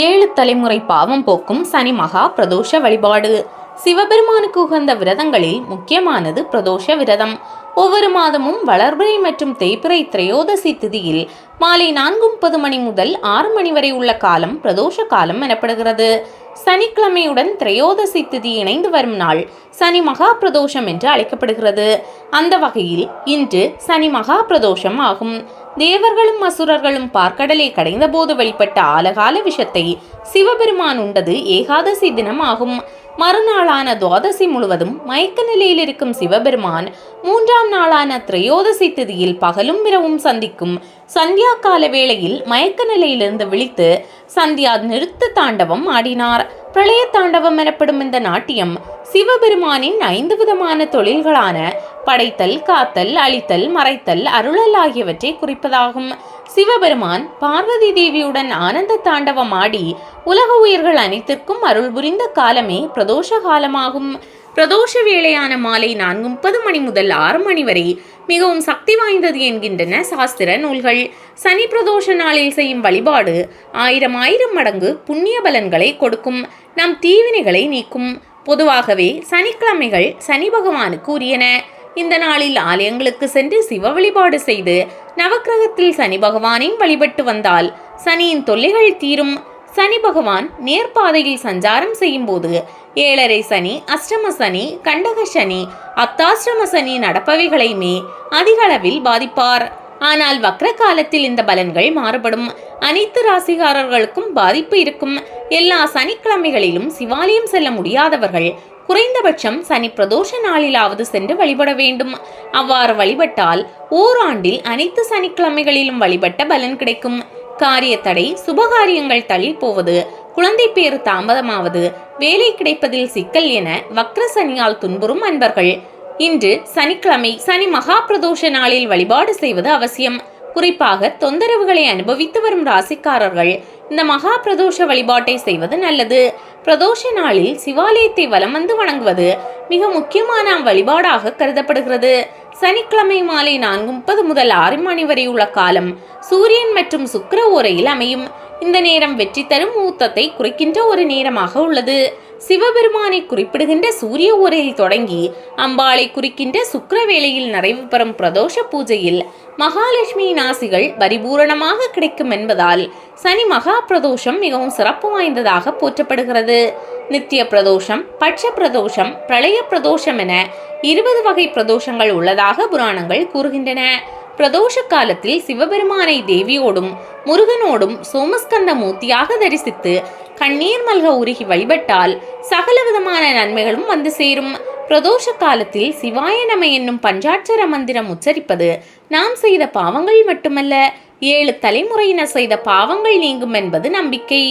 ஏழு தலைமுறை பாவம் போக்கும் சனி மகா பிரதோஷ வழிபாடு. சிவபெருமானுக்கு உகந்த விரதங்களில் முக்கியமானது பிரதோஷ விரதம். ஒவ்வொரு மாதமும் வளர்பிறை மற்றும் தேய்பிறை திரையோதசி திதியில் மாலை நான்கு முப்பது மணி முதல் ஆறு மணி வரை உள்ள காலம் பிரதோஷ காலம் எனப்படுகிறது. சனிக்கிழமையுடன் திரையோதசி திதி இணைந்து வரும் நாள் சனி மகா பிரதோஷம் என்று அழைக்கப்படுகிறது. அந்த வகையில் இன்று சனி மகா பிரதோஷம் ஆகும். தேவர்களும் அசுரர்களும் பார்க்கடலை கடைந்தபோது வெளிப்பட்ட ஆலகால விஷத்தை சிவபெருமான் உண்டது ஏகாதசி தினம் ஆகும் மறுநாளான துவாதசி முழுவதும் மயக்க நிலையில் இருக்கும் சிவபெருமான் மூன்றாம் நாளான திரையோதசி திதியில் பகலும் இரவும் சந்திக்கும் சந்தியா கால வேளையில் மயக்க நிலையிலிருந்து விழித்து சந்தியா நிறுத்த தாண்டவம் ஆடினார். பிரளய தாண்டவம் எனப்படும் இந்த நாட்டியம் சிவபெருமானின் ஐந்து விதமான தொழில்களான படைத்தல் காத்தல் அழித்தல் மறைத்தல் அருளல் ஆகியவற்றை குறிப்பதாகும். சிவபெருமான் பார்வதி தேவியுடன் ஆனந்த தாண்டவம் ஆடி உலக உயிர்கள் அனைத்திற்கும் அருள் புரிந்த காலமே பிரதோஷ காலமாகும். பிரதோஷ வேளையான மாலை நான்கு முப்பது மணி முதல் ஆறு மணி வரை மிகவும் சக்தி வாய்ந்தது என்கின்றன சாஸ்திர நூல்கள். சனி பிரதோஷ நாளில் செய்யும் வழிபாடு ஆயிரம் ஆயிரம் மடங்கு புண்ணிய பலன்களை கொடுக்கும். நம் தீவினைகளை நீக்கும். பொதுவாகவே சனிக்கிழமைகள் சனி பகவானுக்கு உரியன. இந்த நாளில் ஆலயங்களுக்கு சென்று சிவ வழிபாடு செய்து நவக்கிரகத்தில் சனி பகவானின் வழிபட்டு வந்தால் சனியின் தொல்லைகள் தீரும். சனி பகவான் நேர்பாதையில் சஞ்சாரம் செய்யும் போது ஏழரை சனி அஷ்டம சனி கண்டக சனி அத்தாஷ்டம சனி நடப்பவைகளையுமே அதிக அளவில் பாதிப்பார். ஆனால் வக்ர காலத்தில் இந்த பலன்கள் மாறுபடும். அனைத்து ராசிகாரர்களுக்கும் பாதிப்பு இருக்கும். எல்லா சனிக்கிழமைகளிலும் சிவாலயம் செல்ல முடியாதவர்கள் குறைந்தபட்சம் சனி பிரதோஷ நாளிலாவது சென்று வழிபட வேண்டும். அவ்வாறு வழிபட்டால் ஓராண்டில் அனைத்து சனிக்கிழமைகளிலும் வழிபட்ட பலன் கிடைக்கும். காரிய தடை சுபகாரியங்கள் தள்ளி போவது குழந்தை பேறு தாமதமாவது வேலை கிடைப்பதில் சிக்கல் என வக்ர சனியால் துன்புறும் அன்பர்கள். இன்று சனிக்கிழமை சனி மகா பிரதோஷ நாளில் வழிபாடு செய்வது அவசியம். குறிப்பாக தொந்தரவுகளை அனுபவித்து வரும் ராசிக்காரர்கள் இந்த மகா பிரதோஷ வழிபாட்டை செய்வது நல்லது. பிரதோஷ நாளில் சிவாலயத்தை வலம் வந்து வணங்குவது மிக முக்கியமான வழிபாடாக கருதப்படுகிறது. சனிக்கிழமை மாலை நான்கு முப்பது முதல் ஆறு மணி வரை உள்ள காலம் சூரியன் மற்றும் சுக்கர ஓரையில் அமையும். இந்த நேரம் வெற்றி தரும் ஊத்தத்தை குறிக்கின்ற ஒரு நேரமாக உள்ளது. சிவபெருமானை குறிப்பிடுகின்ற சூரிய உரையில் தொடங்கி அம்பாளை குறிக்கின்ற சுக்கரவேளையில் நிறைவு பெறும் பிரதோஷ பூஜையில் மகாலட்சுமியின் ஆசிகள் பரிபூரணமாக கிடைக்கும் என்பதால் சனி மகா பிரதோஷம் மிகவும் சிறப்பு வாய்ந்ததாக போற்றப்படுகிறது. நித்திய பிரதோஷம் பட்ச பிரதோஷம் பிரளய பிரதோஷம் என இருபது வகை பிரதோஷங்கள் உள்ளதாக புராணங்கள் கூறுகின்றன. பிரதோஷ காலத்தில் சிவபெருமானை தேவியோடும் முருகனோடும் சோமஸ்கந்த மூர்த்தியாக தரிசித்து கண்ணீர் மல்க உருகி வழிபட்டால் சகல விதமான நன்மைகளும் வந்து சேரும். பிரதோஷ காலத்தில் சிவாய நம என்னும் பஞ்சாட்சர மந்திரம் உச்சரிப்பது நாம் செய்த பாவங்கள் மட்டுமல்ல ஏழு தலைமுறையினர் செய்த பாவங்கள் நீங்கும் என்பது நம்பிக்கை.